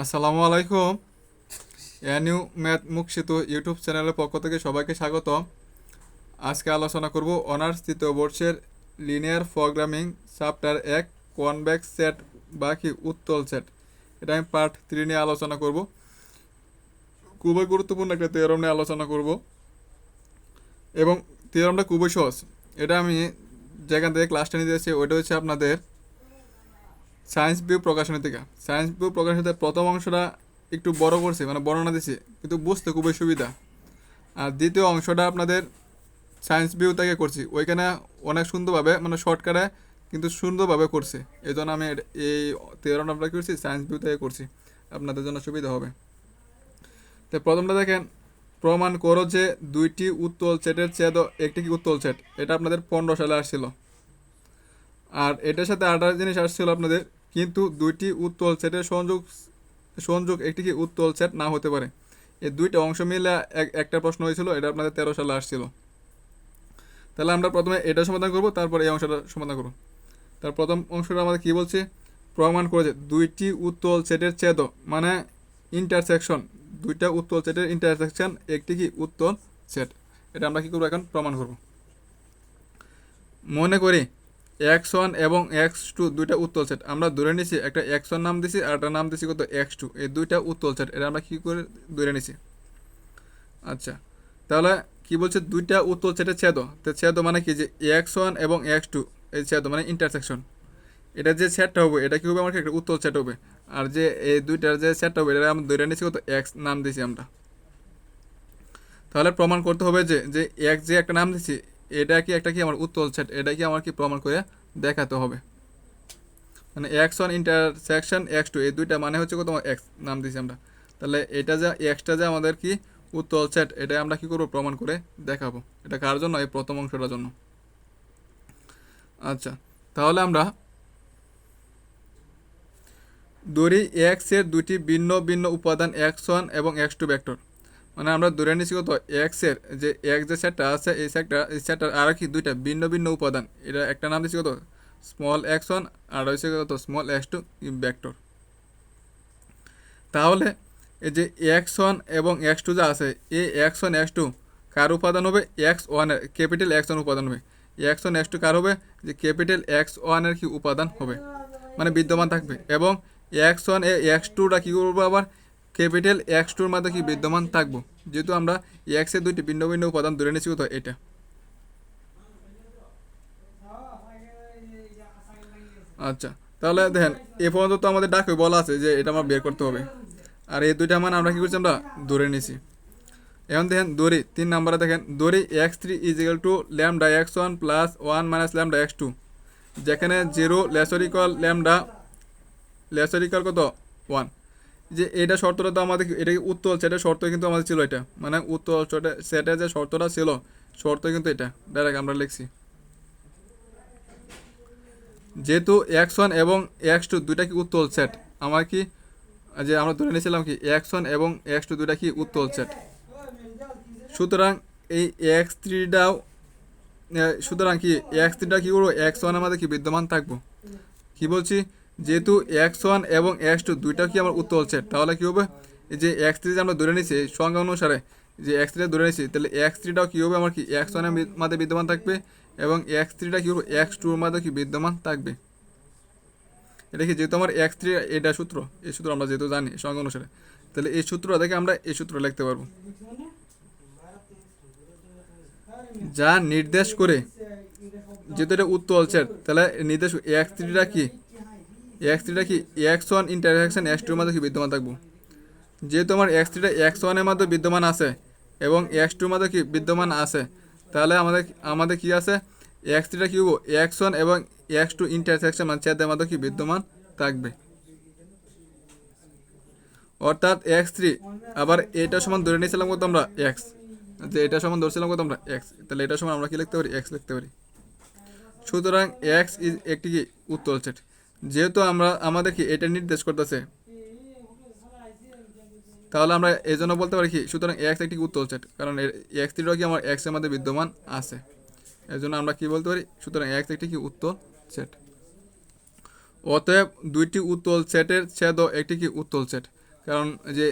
আসসালামু আলাইকুম। NU math মুখ সেতু ইউটিউব চ্যানেলের পক্ষ থেকে সবাইকে স্বাগত আজকে আলোচনা করব অনার্স তৃতীয় বর্ষের লিনিয়ার প্রোগ্রামিং চ্যাপ্টার এক, কনভেক্স সেট, বাকি উত্তল সেট। এটা আমি পার্ট থ্রি নিয়ে আলোচনা করব। খুবই গুরুত্বপূর্ণ একটা theorem নিয়ে আলোচনা করব। এবং theoremটা খুবই সহজ। এটা আমি যেখান থেকে ক্লাসটা নিতে এসেছি, ওইটা হচ্ছে আপনাদের সায়েন্স ভিউ প্রকাশনী থেকে। সায়েন্স ভিউ প্রকাশনীতে প্রথম অংশটা একটু বড় করছে মানে বর্ণনা দিছে, কিন্তু বুঝতে খুবই সুবিধা। আর দ্বিতীয় অংশটা আপনাদের সায়েন্স ভিউ থেকে করছি। ওইখানে অনেক সুন্দরভাবে মানে শর্টকাটে, কিন্তু সুন্দরভাবে করছে। এই জন্য আমি এই তেরো নাম্বার করছি? সায়েন্স ভিউ থেকে করছি। আপনাদের জন্য সুবিধা হবে। তো প্রথমটা দেখেন, প্রমাণ করো যে দুইটি উত্তল সেটের ছেদ একটি কি উত্তল সেট? এটা আপনাদের পনেরো সালে আসছিল। আর এটার সাথে আরেকটা জিনিস আসছিল আপনাদের, কিন্তু দুইটি উত্তল সেটের সংযোগ সংযোগ একটি কি উত্তল সেট না হতে পারে। এই দুইটা অংশ মিলে এক- একটা প্রশ্ন হয়েছিল, এটা আপনাদের তেরো সালে আসছিল। তাহলে আমরা প্রথমে এটা সমাধান করব, তারপর এই অংশটা সমাধান করব। তার প্রথম অংশটা আমাদের কি বলছে? প্রমাণ করেছে, দুইটি উত্তল সেটের ছেদ মানে ইন্টারসেকশন দুইটা উত্তল সেটের ইন্টারসেকশন একটি কি উত্তল সেট। এটা আমরা কি করব এখন? প্রমাণ করব। মনে করি এক্স ওয়ান এবং এক্স টু দুইটা উত্তল সেট। আমরা ধরে নিছি, একটা এক্স ওয়ান নাম দিছি আর একটা নাম দিছি কত? X two. এই দুইটা উত্তল সেট। এটা আমরা কী করে ধরে নিছি? আচ্ছা তাহলে কি বলছে? দুইটা উত্তল সেটের ছেদ। তো ছেদ মানে কি? যে এক্স ওয়ান এবং এক্স টু, এই ছেদ মানে ইন্টারসেকশন এটা যে সেটটা হবে, এটা কি হবে? আমার একটা উত্তল সেট হবে। আর যে এই দুইটার যে সেটটা হবে, এটা আমরা ধরে নিছি কত? এক্স নাম দিছি আমরা। তাহলে প্রমাণ করতে হবে যে যে এক যে একটা নাম দিছি এটা কি, একটা কি আমার উত্তল সেট এটা কি আমার কি প্রমাণ করে দেখাতে হবে? মানে X one intersection X two এই দুইটা মানে হচ্ছে কত? এক্স নাম দিছি আমরা। তাহলে এটা যা এক্সটা যে আমাদের কি উত্তল সেট এটা আমরা কি করব? প্রমাণ করে দেখাবো। এটা কার জন্য? এই প্রথম অংশটার জন্য। আচ্ছা তাহলে আমরা দড়ি এক্সের দুটি ভিন্ন ভিন্ন উপাদান এক্স ওয়ান এবং এক্স টু ভেক্টর মানে আমরা ধরে নিচ্ছি কত? এক্সের যে এক্স যে সেটটা আছে, এই সেটটা, এই সেটটার আর কি দুইটা ভিন্ন ভিন্ন উপাদান। এটা একটা নাম দিচ্ছি কত? স্মল এক্স ওয়ান আর হচ্ছে কত? স্মল এক্স টু ভেক্টর তাহলে এই যে এক্স ওয়ান এবং এক্স টু যা আছে, এই এক্স ওয়ান এক্স টু কার উপাদান হবে? এক্স ওয়ানের ক্যাপিটাল এক্স ওয়ান উপাদান হবে। এক্স ওয়ান এক্স টু কার হবে? যে ক্যাপিটাল এক্স ওয়ানের কি উপাদান হবে? মানে বিদ্যমান থাকবে। এবং এক্স ওয়ান এ এক্স টুটা কী করব আবার? ক্যাপিটাল এক্স টুর মধ্যে কি বিদ্যমান থাকব? যেহেতু আমরা এক্সের দুইটি ভিন্ন ভিন্ন উপাদান ধরে নিচ্ছি তো এটা। আচ্ছা তাহলে দেখেন, এ পর্যন্ত তো আমাদের ডাকে বলা আছে যে এটা আমার বের করতে হবে। আর এই দুইটা মান আমরা কি করছি, আমরা ধরে নিছি এখন দেখেন, দড়ি, তিন নাম্বারে দেখেন, দড়ি x three is equal to lambda x one plus one minus lambda x two, যেখানে zero less or equal lambda less or equal কত? ওয়ান। যে এটা শর্তটা তো আমাদের এটা উত্তল? সেটের শর্ত কিন্তু আমাদের ছিল এটা। মানে উত্তল সেটের যে শর্তটা ছিল, শর্ত কিন্তু এটা। ডাইরেক্ট আমরা লিখছি। যেহেতু এক্স ওয়ান এবং এক্স টু দুইটা কি উত্তল সেট আমার কি যে আমরা ধরে নিয়েছিলাম কি এক্স ওয়ান এবং এক্স টু দুইটা কি উত্তল সেট সুতরাং এই এক্স থ্রিটাও সুতরাং কি এক্স থ্রিটা কী করব? এক্স ওয়ান আমাদের কি বিদ্যমান থাকব? কি বলছি? যেহেতু এক্স ওয়ান এবং এক্স টু দুইটা কি আমার উত্তর সেট তাহলে কী হবে? যে এক্স থ্রি যে আমরা ধরে নিছি সংজ্ঞা অনুসারে যে এক্স থ্রিটা ধরে নিছি তাহলে এক্স থ্রিটাও কী হবে? আমার কি এক্স ওয়ানের মধ্যে বিদ্যমান থাকবে এবং এক্স থ্রিটা কী হবে? এক্স টুর মধ্যে কি বিদ্যমান থাকবে? এটা কি যেহেতু আমার এক্স থ্রি, এটা সূত্র, এই সূত্র আমরা যেহেতু জানি, সংজ্ঞা অনুসারে। তাহলে এই সূত্র দেখে আমরা এই সূত্র লিখতে পারব। যা নির্দেশ করে, যেহেতু এটা উত্তল সেট তাহলে নির্দেশ এক্স থ্রিটা কি? এক্স থ্রিটা কি? এক্স ওয়ান ইন্টারসেকশন এক্স টুর মধ্যে কি বিদ্যমান থাকব? যেহেতু আমার এক্স থ্রিটা এক্স ওয়ানের মধ্যে বিদ্যমান আছে এবং এক্স টুর মধ্যে কি বিদ্যমান আছে, তাহলে আমাদের আমাদের কি আছে? এক্স থ্রিটা কি হব? এক্স ওয়ান এবং এক্স টু ইন্টারসেকশন মানে ছেদের মধ্যে কি বিদ্যমান থাকবে। অর্থাৎ এক্স থ্রি আবার এটা সমান ধরে নিয়েছিলাম কত আমরা? এক্স যে এটা সমান ধরছিলাম কত আমরা? এক্স তাহলে এটা সমান আমরা কি লিখতে পারি? এক্স লিখতে পারি। সুতরাং এক্স ইজ একটি কি? উত্তল সেট যেহেতু আমরা, আমাদের কি এটা নির্দেশ করতেছে? তাহলে আমরা এই জন্য বলতে পারি কি, সুতরাং এক্স একটি উত্তল সেট, কারণ এক্স থ্রিটাও কি আমার এক্সের মধ্যে বিদ্যমান আছে। এই জন্য আমরা কি বলতে পারি, সুতরাং এক্স একটি কি উত্তল সেট। অতএব দুইটি উত্তল সেটের ছেদ একটি কি উত্তল সেট, কারণ যে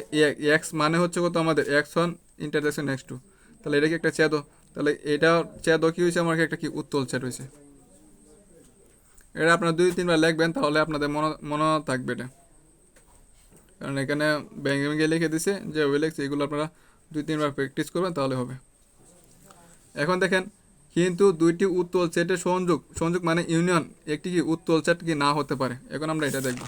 এক্স মানে হচ্ছে কত আমাদের, x one intersection x two. তাহলে এটা কি একটা ছেদ তাহলে এটা ছেদ কি হয়েছে? আমার একটা কি উত্তল সেট হয়েছে। এটা আপনার দুই, তিনবার লিখবেন, তাহলে আপনাদের মনে মনে থাকবে এটা। কারণ এখানে ব্যাঙ্গে ব্যাঙ্গে লিখে দিছে যে লিখছে, এগুলো আপনারা দুই, তিনবার প্র্যাকটিস করবেন, তাহলে হবে। এখন দেখেন, কিন্তু দুইটি উত্তল সেটের সংযোগ সংযোগ মানে ইউনিয়ন একটি কি উত্তল সেট কি না হতে পারে। এখন আমরা এটা দেখব।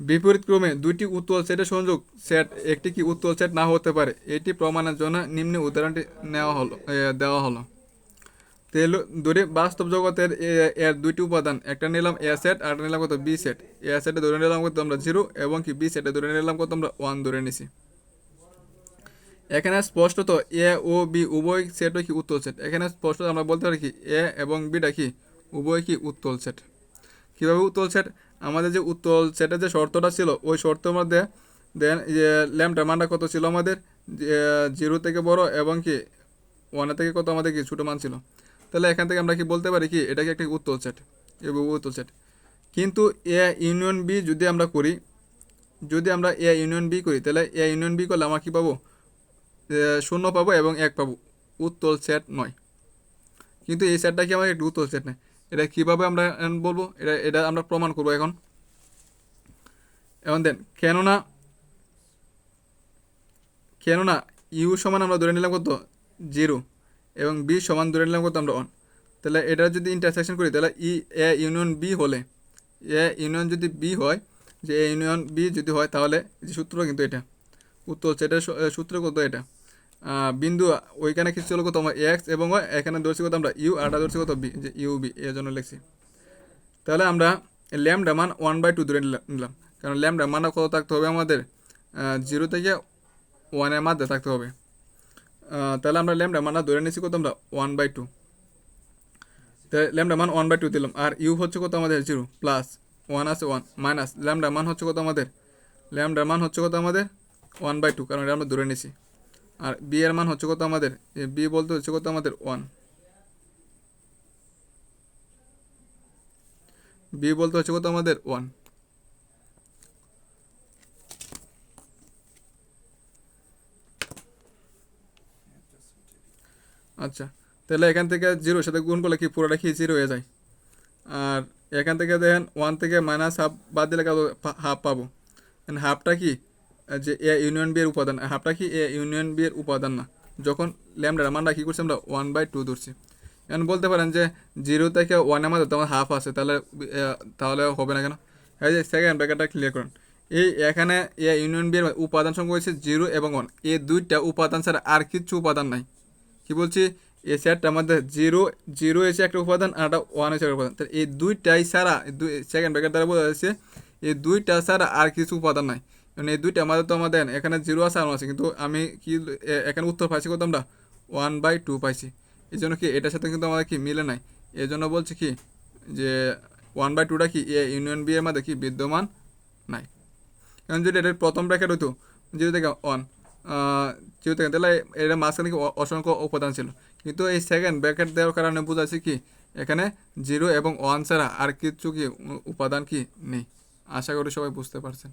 বিপরীত ক্রমে দুইটি উত্তল সেটের সংযোগ, সেট একটি কি উত্তল সেট না হতে পারে, এটি প্রমাণের জন্য নিম্ন উদাহরণটি নেওয়া হলো দেওয়া হলো। তেল ধরে বাস্তব জগতের এর দুইটি উপাদান, একটা নিলাম এ সেট আর নিলাম কত বি সেট। এ সেটে ধরে নিলাম কত আমরা জিরো, এবং কি বি সেটে ধরে নিলাম কত আমরা ওয়ান ধরে নিছি। এখানে স্পষ্টত এ ও বি উভয় সেটই কি উত্তল সেট। এখানে স্পষ্টত আমরা বলতে পারি কি, এ এবং বিটা কি উভয় কি উত্তল সেট। কীভাবে উত্তল সেট? আমাদের যে উত্তল, সেটের যে শর্তটা ছিল, ওই শর্তের মধ্যে দেন যে ল্যাম্পটা, মানটা কত ছিল আমাদের? জিরো থেকে বড় এবং কি ওয়ান থেকে কত আমাদের কি, ছোটো মান ছিল। তাহলে এখান থেকে আমরা কি বলতে পারি কি, এটা কি একটা উত্তল সেট এবং উত্তল সেট কিন্তু এ ইউনিয়ন বি যদি আমরা করি, যদি আমরা এ ইউনিয়ন বি করি, তাহলে এ ইউনিয়ন বি করলে আমরা কী পাবো? শূন্য পাবো এবং এক পাবো। উত্তল সেট নয়। কিন্তু এই সেটটা কি আমার একটু উত্তল সেট নয়? এটা কীভাবে আমরা বলব? এটা এটা আমরা প্রমাণ করব এখন। এখন দেন কেননা কেননা ইউ সমান আমরা ধরে নিলাম কত? জিরো এবং বি সমান ধরে নিলাম কত আমরা অন তাহলে এটা যদি ইন্টারসেকশন করি তাহলে ই এ ইউনিয়ন বি হলে এ ইউনিয়ন যদি বি হয় যে এ ইউনিয়ন বি যদি হয় তাহলে যে সূত্র কিন্তু এটা উত্তর সেটার সূ- এ, সূত্র কত এটা? বিন্দু, ওইখানে কিছু ছিল কত? এক্স এবং এখানে ধরছি কত আমরা ইউ আর এটা ধরছি কত বি যে ইউ বি এর জন্য লিখছি। তাহলে আমরা ল্যামডা মান ওয়ান বাই টু ধরে নিলা- নিলাম। কারণ ল্যামডা মানটা কত থাকতে হবে আমাদের? জিরো থেকে ওয়ানের মধ্যে থাকতে হবে। তাহলে আমরা ল্যামডা মানটা ধরে নিয়েছি কত আমরা? ওয়ান বাই টু তাহলে ল্যামডা মান ওয়ান বাই টু দিলাম, আর ইউ হচ্ছে কত আমাদের? জিরো প্লাস ওয়ান আছে ওয়ান মাইনাস ল্যামডা মান হচ্ছে কত আমাদের? ল্যামডা মান হচ্ছে কত আমাদের? ওয়ান বাই টু কারণ এটা আমরা ধরে নিয়েছি। আর বি এর মান হচ্ছে কত আমাদের? বি বলতে হচ্ছে কত আমাদের? ওয়ান বি বলতে হচ্ছে কত আমাদের? ওয়ান আচ্ছা তাহলে এখান থেকে জিরোর সাথে গুণ করলে কি পুরোটা কি জিরো হয়ে যায়? আর এখান থেকে দেখেন ওয়ান থেকে মাইনাস হাফ বাদ দিলে কত? হাফ পাবো। হাফটা কি? যে এ ইউনিয়ন বি এর উপাদান হাফটা কি এ ইউনিয়ন বি এর উপাদান না? যখন ল্যামডার মানটা কী করছি আমরা ওয়ান বাই টু ধরছি। এখন বলতে পারেন যে জিরো থেকে ওয়ানের মধ্যে তোমার হাফ আছে, তাহলে তাহলে হবে না কেন? এই যে সেকেন্ড ব্র্যাকেটটা ক্লিয়ার করুন। এই এখানে এ ইউনিয়ন বি এর উপাদান সংখ্যা হয়েছে জিরো এবং ওয়ান এই দুইটা উপাদান ছাড়া আর কিচ্ছু উপাদান নাই। কি বলছি? এই সেটটার মধ্যে জিরো জিরো এসে একটা উপাদান আর একটা ওয়ান এসে একটা উপাদান। তাহলে এই দুইটাই ছাড়া দুই সেকেন্ড ব্র্যাকেট দ্বারা বোঝা যাচ্ছে, এই দুইটা ছাড়া আর কিছু উপাদান নাই। কারণ এই দুইটা আমাদের তো আমাদের এখানে জিরো আছে, আর আছে। কিন্তু আমি কি এখানে উত্তর পাইছি কত আমরা? ওয়ান বাই টু পাইছি। এই জন্য কি, এটার সাথে কিন্তু আমাদের কি মিলে নাই? এই জন্য বলছি কি, যে ওয়ান বাই টুটা কি, এ ইউনিয়ন বি এর মধ্যে কি বিদ্যমান নাই? কারণ যদি এটার প্রথম ব্র্যাকেট হইতো জিরো থেকে ওয়ান জিরো থেকে তাহলে এটা মাঝখানে কি অসংখ্য উপাদান ছিল। কিন্তু এই সেকেন্ড ব্র্যাকেট দেওয়ার কারণে বোঝাচ্ছি কি, এখানে জিরো এবং ওয়ান ছাড়া আর কিছু কি উপাদান কি নেই। আশা করি সবাই বুঝতে পারছেন।